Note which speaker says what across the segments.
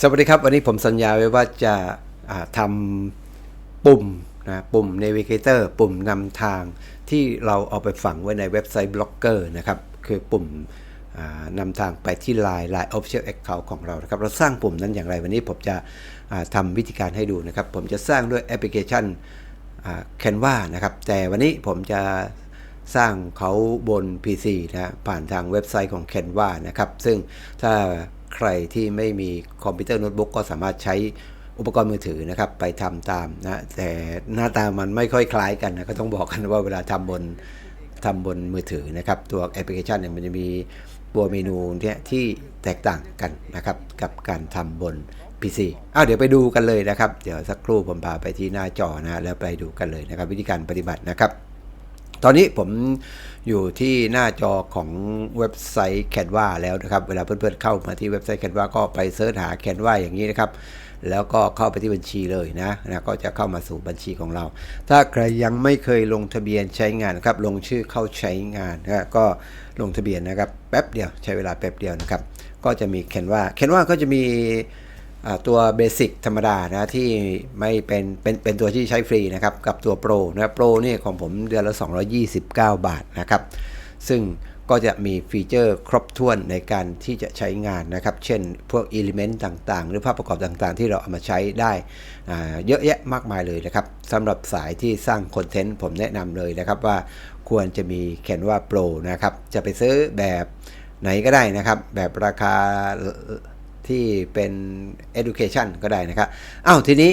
Speaker 1: สวัสดีครับ วันนี้ผมสัญญาไว้ว่าจะาทำปุ่มนะปุ่ม Navigator ปุ่มนำทางที่เราเอาไปฝังไว้ในเว็บไซต์บล็อกเกอร์นะครับ คือปุ่มนำทางไปที่ Line Line Official Account ของเรานะครับ เราสร้างปุ่มนั้นอย่างไรวันนี้ผมจะทำวิธีการให้ดูนะครับ ผมจะสร้างด้วยแอปพลิเคชันแคนวานะครับ แต่วันนี้ผมจะสร้างเขาบน PC นะผ่านทางเว็บไซต์ของ Canva นะครับ ซึ่งถ้า ใครที่ไม่มีคอมพิวเตอร์โน้ตบุ๊กก็สามารถใช้อุปกรณ์มือถือนะครับ ไปทำตามนะแต่หน้าตามันไม่ค่อยคล้ายกันนะก็ต้องบอกกันว่าเวลาทำบนทำบนมือถือนะครับ ตัวแอปพลิเคชันเนี่ยมันจะมีตัวเมนูเนี่ยที่แตกต่างกันนะครับ กับการทำบน PC อ้าวเดี๋ยวไปดูกันเลยนะครับ เดี๋ยวสักครู่ผมพาไปที่หน้าจอนะแล้วไปดูกันเลยนะครับ วิธีการปฏิบัตินะครับ ตอนนี้ผม อยู่ที่หน้าจอของเว็บไซต์ Canva แล้วนะครับ เวลาเพื่อนๆเข้ามาที่เว็บไซต์ Canva ก็ไปเสิร์ชหา Canva อย่างนี้นะครับ แล้วก็เข้าไปที่บัญชีเลยนะนะ ก็จะเข้ามาสู่บัญชีของเรา ถ้าใครยังไม่เคยลงทะเบียนใช้งานครับ ลงชื่อเข้าใช้งานนะก็ลงทะเบียนนะครับ แป๊บเดียวใช้เวลาแป๊บเดียวนะครับ ก็จะมี Canva Canva ก็จะมี ตัวเบสิกธรรมดานะที่ไม่เป็นเป็นเป็นตัวที่ใช้ฟรีนะครับกับตัวโปรนะโปรนี่ของผมเดือนละ 229 บาทนะครับ ซึ่งก็จะมีฟีเจอร์ครบถ้วนในการที่จะใช้งานนะครับ เช่นพวกอิเลเมนต์ต่างๆ หรือภาพประกอบต่างๆ ที่เราเอามาใช้ได้เยอะแยะมากมายเลยนะครับสำหรับสายที่สร้างคอนเทนต์ผมแนะนำเลยนะครับว่าควรจะมี Canva Pro นะครับ จะไปซื้อแบบไหนก็ได้นะครับ แบบราคา ที่เป็น education ก็ได้นะครับอ้าวทีนี้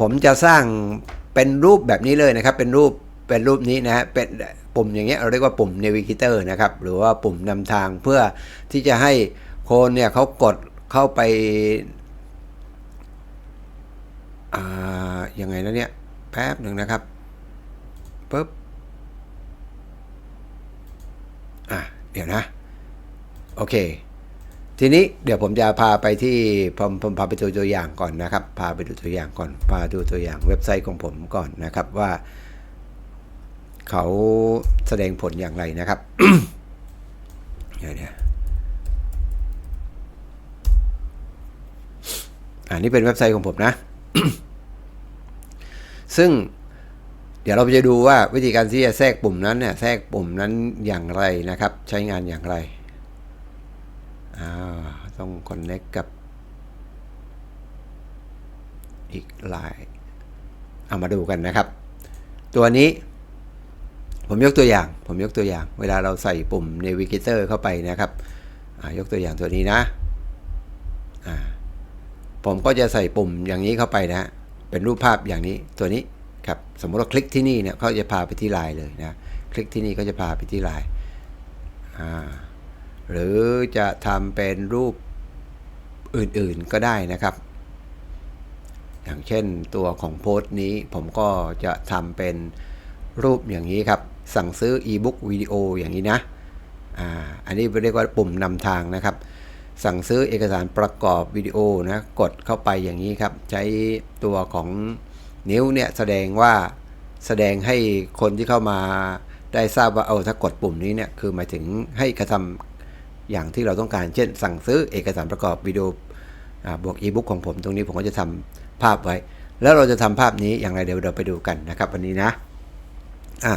Speaker 1: ผมจะสร้างเป็นรูปแบบนี้เลยนะครับ เป็นรูปเป็นรูปนี้นะฮะเป็นปุ่มอย่างเงี้ยเราเรียกว่าปุ่ม navigator นะครับ หรือว่าปุ่มนำทางเพื่อที่จะให้คนเนี่ยเขากดเข้าไปอ่ายังไงนะเนี่ยแป๊บหนึ่งนะครับปึ๊บอะเดี๋ยวนะ โอเค ทีนี้เดี๋ยวผมจะพาไปที่ผมผมพาไปดูตัวอย่างก่อนนะครับ พาไปดูตัวอย่างก่อน พาดูตัวอย่างเว็บไซต์ของผมก่อนนะครับว่า เขาแสดงผลอย่างไรนะครับเดี๋ยวเนี่ยอันนี้เป็นเว็บไซต์ของผมนะ ซึ่งเดี๋ยวเราจะดูว่าวิธีการที่จะแทรกปุ่มนั้นเนี่ยแทรกปุ่มนั้นอย่างไรนะครับ ใช้งานอย่างไร อ่าต้อง connect กับ อีกไลน์เอามาดูกันนะครับ ตัวนี้ ผมยกตัวอย่าง ผมยกตัวอย่าง เวลาเราใส่ปุ่ม navigator เข้าไปนะครับยกตัวอย่างตัวนี้นะผมก็จะใส่ปุ่มอย่างนี้เข้าไปนะ เป็นรูปภาพอย่างนี้ตัวนี้ครับสมมติเราคลิกที่นี่เนี่ยเขาจะพาไปที่ไลน์เลยนะ คลิกที่นี่ก็จะพาไปที่ไลน์อ่า หรือจะทำเป็นรูปอื่นๆก็ได้นะครับ อย่างเช่นตัวของโพสต์นี้ผมก็จะทำเป็นรูปอย่างนี้ครับ สั่งซื้ออีบุ๊กวิดีโออย่างนี้นะอ่าอันนี้เรียกว่าปุ่มนำทางนะครับ สั่งซื้อเอกสารประกอบวิดีโอนะกดเข้าไปอย่างนี้ครับ ใช้ตัวของนิ้วเนี่ยแสดงว่าแสดงให้คนที่เข้ามาได้ทราบว่าเอาถ้ากดปุ่มนี้เนี่ยคือหมายถึงให้กระทำ อย่างที่เราต้องการ เช่น สั่งซื้อเอกสารประกอบวิดีโอบวกอีบุ๊กของผมตรงนี้ผมก็จะทำภาพไว้ แล้วเราจะทำภาพนี้อย่างไรเดี๋ยวเราไปดูกันนะครับ วันนี้นะอะ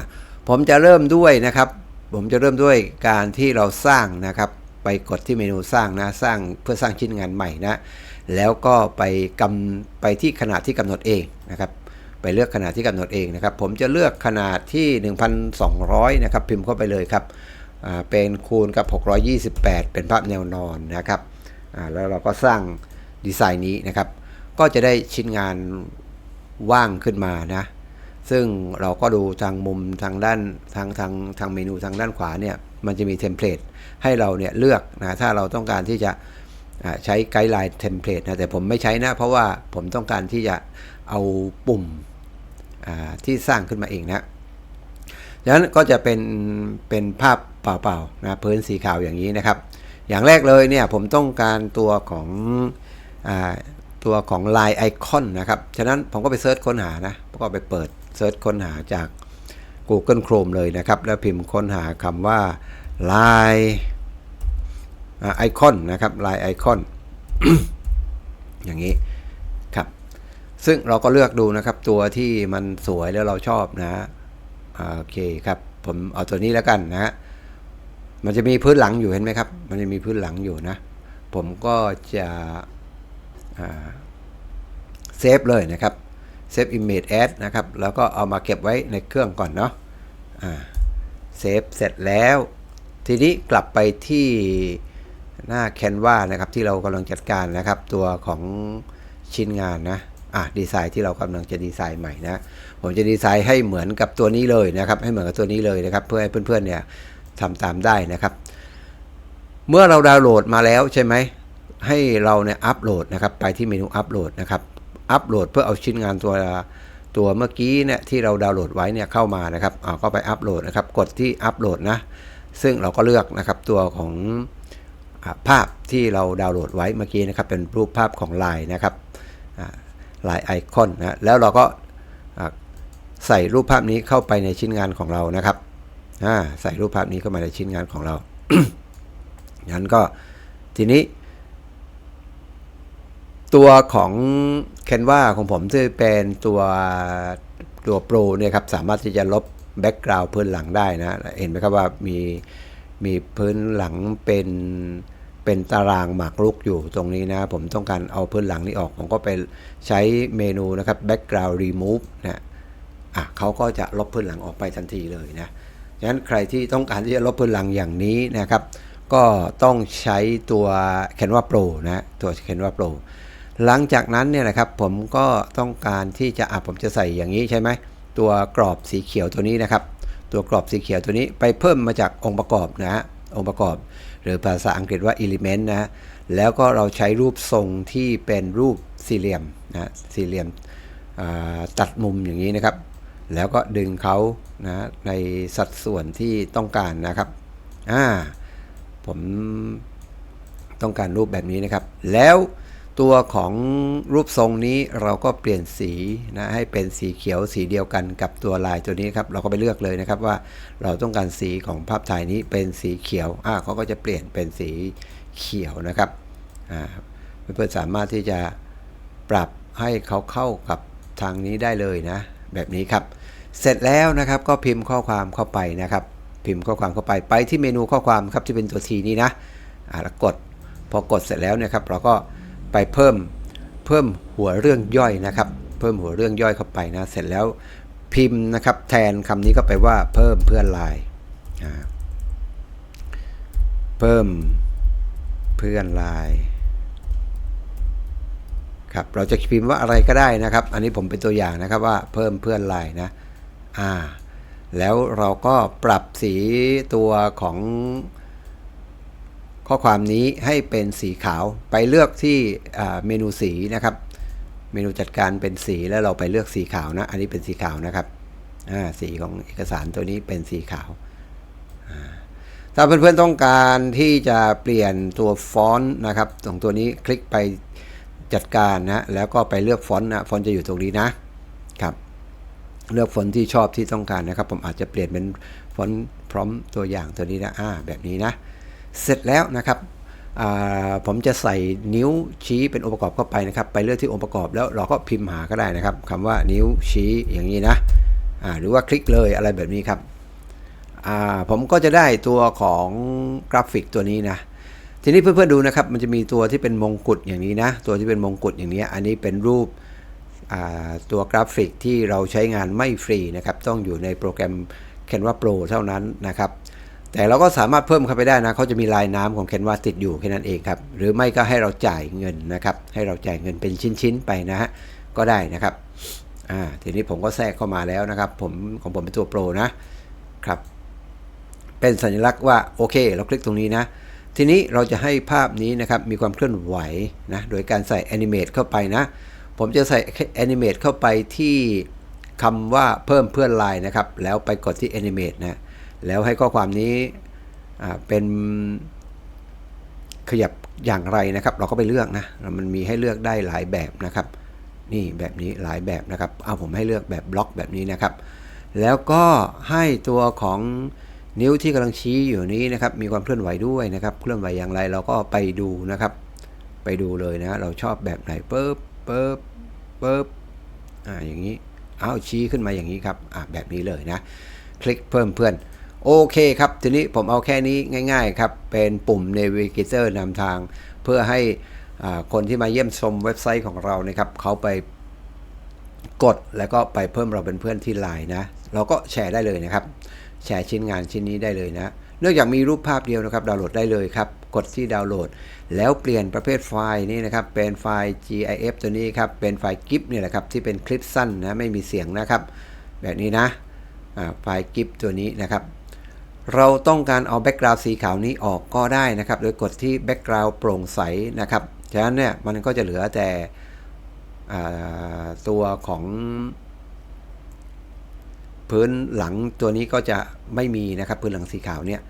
Speaker 1: ผมจะเริ่มด้วยนะครับ ผมจะเริ่มด้วยการที่เราสร้างนะครับ ไปกดที่เมนูสร้างนะสร้างเพื่อสร้างชิ้นงานใหม่นะแล้วก็ไปกำไปที่ขนาดที่กำหนดเองนะครับไปเลือกขนาดที่กำหนดเองนะครับ ผมจะเลือกขนาดที่ 1,200 นะครับ พิมพ์เข้าไปเลยครับ เป็นคูณกับ 628 เป็นภาพแนวนอนนะครับแล้วเราก็สร้างดีไซน์นี้นะครับ ก็จะได้ชิ้นงานว่างขึ้นมานะ ซึ่งเราก็ดูทางมุมทางด้านทางทางทางเมนูทางด้านขวาเนี่ย มันจะมีเทมเพลตให้เราเนี่ยเลือกนะ ถ้าเราต้องการที่จะใช้ไกด์ไลน์เทมเพลตนะ แต่ผมไม่ใช้นะ เพราะว่าผมต้องการที่จะเอาปุ่มที่สร้างขึ้นมาเองนะดังนั้นก็จะเป็นเป็นภาพ เปล่าๆนะพื้นสีขาวอย่างนี้นะครับ อย่างแรกเลยเนี่ยผมต้องการตัวของอตัวของ Line Icon นะครับ ฉะนั้นผมก็ไปเซิร์ชค้นหานะก็ไปเปิดเซิร์ชค้นหาจาก Google Chrome เลยนะครับ แล้วพิมพ์ค้นหาคำว่า Line Icon นะครับ Line Icon ซึ่งเราก็เลือกดูนะครับ ตัวที่มันสวยแล้วเราชอบนะโอเคครับ ผมเอาตัวนี้แล้วกันนะฮะ มันจะมีพื้นหลังอยู่เห็นไหมครับ มันจะมีพื้นหลังอยู่นะ ผมก็จะเซฟเลยนะครับเซฟ image as นะครับ แล้วก็เอามาเก็บไว้ในเครื่องก่อนเนาะเซฟเสร็จแล้ว ทีนี้กลับไปที่หน้า Canva นะครับที่เรากำลังจัดการนะครับ ตัวของชิ้นงานนะอะดีไซน์ที่เรากำลังจะดีไซน์ใหม่นะ ผมจะดีไซน์ให้เหมือนกับตัวนี้เลยนะครับ ให้เหมือนกับตัวนี้เลยนะครับ เพื่อให้เพื่อนๆเนี่ย ทำตามได้นะครับ เมื่อเราดาวน์โหลดมาแล้วใช่ไหมให้เราเนี่ยอัปโหลดนะครับไปที่เมนูอัปโหลดนะครับอัปโหลดเพื่อเอาชิ้นงานตัวตัวเมื่อกี้เนี่ยที่เราดาวน์โหลดไว้เนี่ยเข้ามานะครับเอาก็ไปอัปโหลดนะครับกดที่อัปโหลดนะซึ่งเราก็เลือกนะครับตัวของอภาพที่เราดาวน์โหลดไว้เมื่อกี้นะครับเป็นรูปภาพของลายนะครับลายไอคอนนะแล้วเราก็ใส่รูปภาพนี้เข้าไปในชิ้นงานของเรานะครับ ใส่รูปภาพนี้เข้ามาในชิ้นงานของเรางั้นก็ทีนี้ ตัวของ Canva ของผมที่เป็นตัวตัวโปรเนี่ยครับสามารถที่จะลบแบ็กกราวด์พื้นหลังได้นะ เห็นไหมครับว่ามีมีพื้นหลังเป็นเป็นตารางหมากรุกอยู่ตรงนี้นะ ผมต้องการเอาพื้นหลังนี้ออก ผมก็ไปใช้เมนูนะครับ background remove นะอะเขาก็จะลบพื้นหลังออกไปทันทีเลยนะ ฉะนั้นใครที่ต้องการที่จะลบพื้นหลังอย่างนี้นะครับ ก็ต้องใช้ตัว Canva Pro นะตัว Canva Pro หลังจากนั้นเนี่ยนะครับผมก็ต้องการที่จะอะผมจะใส่อย่างนี้ใช่ไหมตัวกรอบสีเขียวตัวนี้นะครับ ตัวกรอบสีเขียวตัวนี้ไปเพิ่มมาจากองค์ประกอบนะฮะองค์ประกอบ หรือภาษาอังกฤษว่า element นะแล้วก็เราใช้รูปทรงที่เป็นรูปสี่เหลี่ยมนะสี่เหลี่ยมตัดมุมอย่างนี้นะครับ แล้วก็ดึงเขานะในสัดส่วนที่ต้องการนะครับอ่าผมต้องการรูปแบบนี้นะครับ แล้วตัวของรูปทรงนี้เราก็เปลี่ยนสีนะให้เป็นสีเขียวสีเดียวกันกับตัวลายตัวนี้ครับเราก็ไปเลือกเลยนะครับว่าเราต้องการสีของภาพถ่ายนี้เป็นสีเขียวอ่าเขาก็จะเปลี่ยนเป็นสีเขียวนะครับอ่าเพื่อนๆสามารถที่จะปรับให้เขาเข้ากับทางนี้ได้เลยนะ แบบนี้ครับ เสร็จแล้วนะครับก็พิมพ์ข้อความเข้าไปนะครับ พิมพ์ข้อความเข้าไปไปที่เมนูข้อความครับที่เป็นตัวทีนี้นะอ่าแล้วกดพอกดเสร็จแล้วเนี่ยครับเราก็ไปเพิ่มเพิ่มหัวเรื่องย่อยนะครับ เพิ่มหัวเรื่องย่อยเข้าไปนะ เสร็จแล้วพิมพ์นะครับแทนคำนี้ก็ไปว่าเพิ่มเพื่อนลายเพิ่มเพื่อนลาย ครับเราจะพิมพ์ว่าอะไรก็ได้นะครับ อันนี้ผมเป็นตัวอย่างนะครับว่าเพิ่มเพื่อนไลายนะอ่าแล้วเราก็ปรับสีตัวของข้อความนี้ให้เป็นสีขาวไปเลือกที่เมนูสีนะครับ เมนูจัดการเป็นสีแล้วเราไปเลือกสีขาวนะ อันนี้เป็นสีขาวนะครับสีของเอกสารตัวนี้เป็นสีขาว ถ้าเพื่อนๆต้องการที่จะเปลี่ยนตัวฟอนต์นะครับตรงตัวนี้คลิกไป จัดการนะแล้วก็ไปเลือกฟอนต์นะฟอนต์จะอยู่ตรงนี้นะครับ เลือกฟอนต์ที่ชอบที่ต้องการนะครับ ผมอาจจะเปลี่ยนเป็นฟอนต์พร้อมตัวอย่างตัวนี้นะอ่าแบบนี้นะ เสร็จแล้วนะครับผมจะใส่นิ้วชี้เป็นองค์ประกอบเข้าไปนะครับ ไปเลือกที่องค์ประกอบแล้วเราก็พิมพ์หาก็ได้นะครับคำว่านิ้วชี้อย่างนี้นะหรือว่าคลิกเลยอะไรแบบนี้ครับผมก็จะได้ตัวของกราฟิกตัวนี้นะ ทีนี้เพื่อนๆดูนะครับ มันจะมีตัวที่เป็นมงกุฎอย่างนี้นะ ตัวที่เป็นมงกุฎอย่างนี้ อันนี้เป็นรูปตัวกราฟิกที่เราใช้งานไม่ฟรีนะครับ ต้องอยู่ในโปรแกรม Canva Pro เท่านั้นนะครับ แต่เราก็สามารถเพิ่มเข้าไปได้นะเขาจะมีลายน้ำของเคนวาติดอยู่แค่นั้นเองครับ หรือไม่ก็ให้เราจ่ายเงินนะครับ ให้เราจ่ายเงินเป็นชิ้นๆไปนะฮะ ก็ได้นะครับ อ่า ทีนี้ผมก็แทรกเข้ามาแล้วนะครับ ผมของผมเป็นตัวโปรนะครับ เป็นสัญลักษณ์ว่าโอเค เราคลิกตรงนี้นะ ทีนี้เราจะให้ภาพนี้นะครับมีความเคลื่อนไหวนะโดยการใส่แอนิเมตเข้าไปนะ ผมจะใส่แอนิเมตเข้าไปที่คำว่าเพิ่มเพื่อนไลายนะครับ แล้วไปกดที่แอนิเมตนะแล้วให้ข้อความนี้เป็นขยับอย่างไรนะครับ เราก็ไปเลือกนะ มันมีให้เลือกได้หลายแบบนะครับ นี่แบบนี้หลายแบบนะครับ เอาผมให้เลือกแบบบล็อกแบบนี้นะครับ แล้วก็ให้ตัวของ นิ้วที่กำลังชี้อยู่นี้นะครับ มีความเคลื่อนไหวด้วยนะครับ เคลื่อนไหวอย่างไรเราก็ไปดูนะครับ ไปดูเลยนะ เราชอบแบบไหนเปิ๊บเปิ๊บเปิ๊บอ่าอย่างนี้เอาชี้ขึ้นมาอย่างนี้ครับอ่าแบบนี้เลยนะ คลิกเพิ่มเพื่อนโอเคครับ ทีนี้ผมเอาแค่นี้ง่าย ๆ ครับ เป็นปุ่ม Navigator นำทาง เพื่อให้คนที่มาเยี่ยมชมเว็บไซต์ของเรานะครับเขาไปกดแล้วก็ไปเพิ่มเราเป็นเพื่อนที่ไลน์นะ เราก็แชร์ได้เลยนะครับ แชร์ชิ้นงานชิ้นนี้ได้เลยนะ เนื่องจากมีรูปภาพเดียวนะครับดาวน์โหลดได้เลยครับ กดที่ดาวน์โหลด แล้วเปลี่ยนประเภทไฟล์นี้นะครับ เป็นไฟล์ GIF ตัวนี้ครับ เป็นไฟล์ GIF เนี่ยแหละครับ ที่เป็นคลิปสั้นนะ ไม่มีเสียงนะครับ แบบนี้นะไฟล์ GIF ตัวนี้นะครับ เราต้องการเอาแบ็กกราวด์สีขาวนี้ออกก็ได้นะครับ โดยกดที่แบ็กกราวด์โปร่งใสนะครับ ฉะนั้นเนี่ยมันก็จะเหลือแต่ตัวของ พื้นหลังตัวนี้ก็จะไม่มีนะครับพื้นหลังสีขาวเนี่ย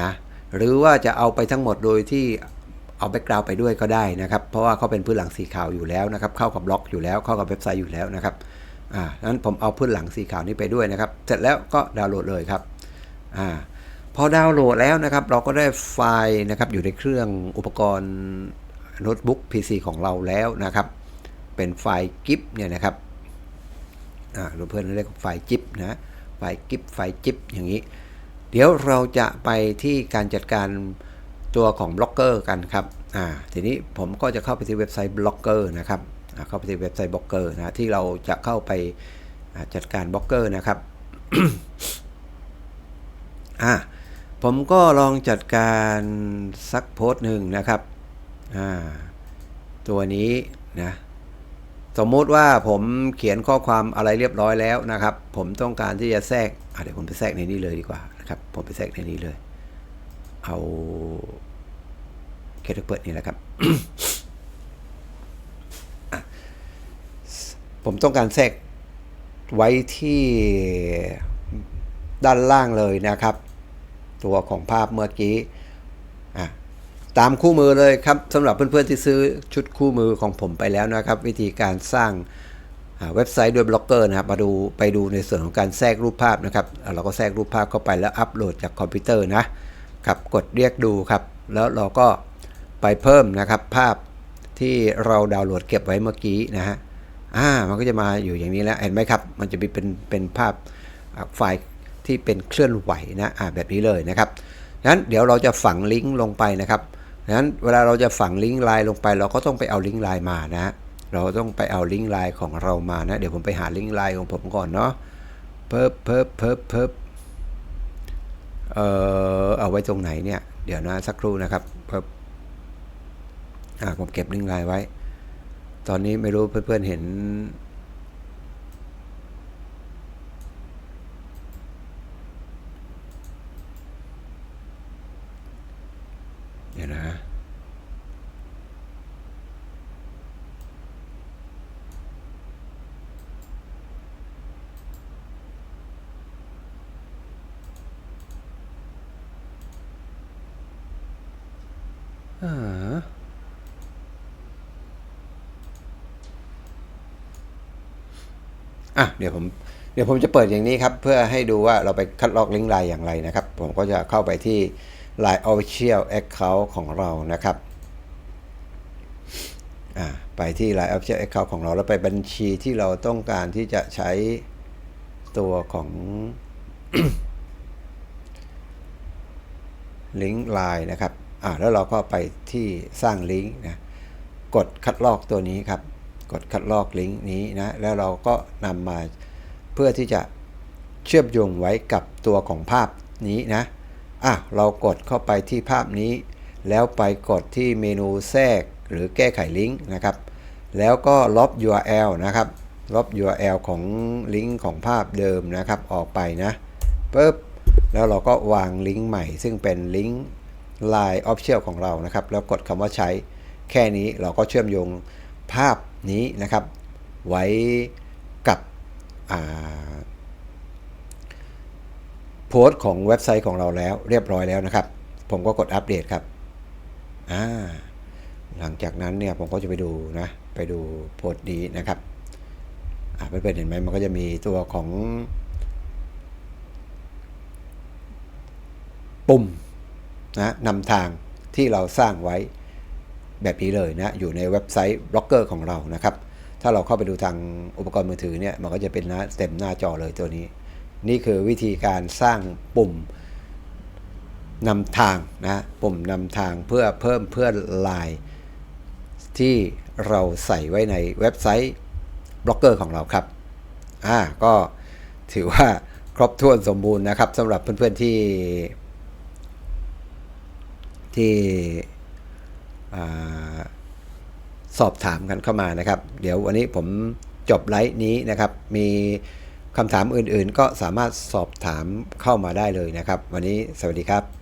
Speaker 1: นะหรือว่าจะเอาไปทั้งหมดโดยที่เอาแบ็กกราวไปด้วยก็ได้นะครับ เพราะว่าเขาเป็นพื้นหลังสีขาวอยู่แล้วนะครับ เข้ากับบล็อกอยู่แล้วเข้ากับเว็บไซต์อยู่แล้วนะครับอ่านั้นผมเอาพื้นหลังสีขาวนี้ไปด้วยนะครับ เสร็จแล้วก็ดาวน์โหลดเลยครับอ่าพอดาวน์โหลดแล้วนะครับ เราก็ได้ไฟล์นะครับอยู่ในเครื่องอุปกรณ์โน้ตบุ๊ก PC ของเราแล้วนะครับ เป็นไฟล์ GIF เนี่ยนะครับ อ่าเพื่อนเรียกไฟล์ GIF นะไฟล์ GIF ไฟล์ GIF อย่างนี้ เดี๋ยวเราจะไปที่การจัดการตัวของบล็อกเกอร์กันครับอ่าทีนี้ผมก็จะเข้าไปที่เว็บไซต์บล็อกเกอร์นะครับเข้าไปที่เว็บไซต์บล็อกเกอร์นะที่เราจะเข้าไปจัดการบล็อกเกอร์นะครับอะผมก็ลองจัดการสักโพสต์หนึ่งนะครับอ่าตัวนี้นะ สมมุติว่าผมเขียนข้อความอะไรเรียบร้อยแล้วนะครับ ผมต้องการที่จะแทรกเดี๋ยวผมไปแทรกในนี้เลยดีกว่านะครับผมไปแทรกในนี้เลย เอาเคทเปิดนี่แหละครับผมต้องการแทรกไว้ที่ด้านล่างเลยนะครับ ตัวของภาพเมื่อกี้อะ ตามคู่มือเลยครับสำหรับเพื่อนๆที่ซื้อชุดคู่มือของผมไปแล้วนะครับ วิธีการสร้างเว็บไซต์ด้วยบล็อกเกอร์นะครับมาดูไปดูในส่วนของการแทรกรูปภาพนะครับเราก็แทรกรูปภาพเข้าไปแล้วอัปโหลดจากคอมพิวเตอร์นะครับกดเรียกดูครับ แล้วเราก็ไปเพิ่มนะครับภาพที่เราดาวน์โหลดเก็บไว้เมื่อกี้นะฮะอ่ามันก็จะมาอยู่อย่างนี้แล้วเห็นไหมครับ มันจะมีเป็นเป็นภาพไฟล์ที่เป็นเคลื่อนไหวนะอ่าแบบนี้เลยนะครับงั้นเดี๋ยวเราจะฝังลิงก์ลงไปนะครับ งั้นเวลาเราจะฝังลิงก์ไลน์ลงไป เราก็ต้องไปเอาลิงก์ไลน์มานะ เราต้องไปเอาลิงก์ไลน์ของเรามานะ เดี๋ยวผมไปหาลิงก์ไลน์ของผมก่อนเนาะเพิบเพิบเพิบเพิบเอ่อเอาไว้ตรงไหนเนี่ย เดี๋ยวนะสักครู่นะครับเพิบอ่าผมเก็บลิงก์ไลน์ไว้ ตอนนี้ไม่รู้เพื่อนๆเห็น เดี๋ยวนะอ่าอะเดี๋ยวผมเดี๋ยวผมจะเปิดอย่างนี้ครับ เพื่อให้ดูว่าเราไปคัดลอกลิงก์ไลน์อย่างไรนะครับ ผมก็จะเข้าไปที่ Line Official Account ของเรานะครับไปที่ Line Official Account ของเรา แล้วไปบัญชีที่เราต้องการที่จะใช้ตัวของลิงก์ไลน์นะครับอ่าแล้วเราก็ไปที่สร้างลิงก์นะกดคัดลอกตัวนี้ครับ กดคัดลอกลิงก์นี้นะ แล้วเราก็นำมาเพื่อที่จะเชื่อมโยงไว้กับตัวของภาพนี้นะ อะเรากดเข้าไปที่ภาพนี้ แล้วไปกดที่เมนูแทรกหรือแก้ไขลิงก์นะครับ แล้วก็ลบ URL นะครับลบ URL ของลิงก์ของภาพเดิมนะครับออกไปนะปึ๊บแล้วเราก็วางลิงก์ใหม่ ซึ่งเป็นลิงก์ Line Official ของเรานะครับ แล้วกดคำว่าใช้ แค่นี้เราก็เชื่อมโยงภาพนี้นะครับ ไว้กับอ่า โพสต์ของเว็บไซต์ของเราแล้วเรียบร้อยแล้วนะครับ ผมก็กดอัปเดตครับอ่าหลังจากนั้นเนี่ยผมก็จะไปดูนะ ไปดูโพสต์นี้นะครับอ่าเพื่อนๆเห็นไหมมันก็จะมีตัวของ ปุ่มนะนำทางที่เราสร้างไว้แบบนี้เลยนะ อยู่ในเว็บไซต์บล็อกเกอร์ของเรานะครับ ถ้าเราเข้าไปดูทางอุปกรณ์มือถือเนี่ย มันก็จะเป็นหน้าเต็มหน้าจอเลยตัวนี้ นี่คือวิธีการสร้างปุ่มนำทางนะปุ่มนำทางเพื่อเพิ่มเพื่อนไลน์ที่เราใส่ไว้ในเว็บไซต์บล็อกเกอร์ของเราครับอ่าก็ถือว่าครบถ้วนสมบูรณ์นะครับสำหรับเพื่อนๆที่ ที่อ่สอบถามกันเข้ามานะครับ เดี๋ยววันนี้ผมจบไลฟ์นี้นะครับมี คำถามอื่นๆ ก็สามารถสอบถามเข้ามาได้เลยนะครับ วันนี้สวัสดีครับ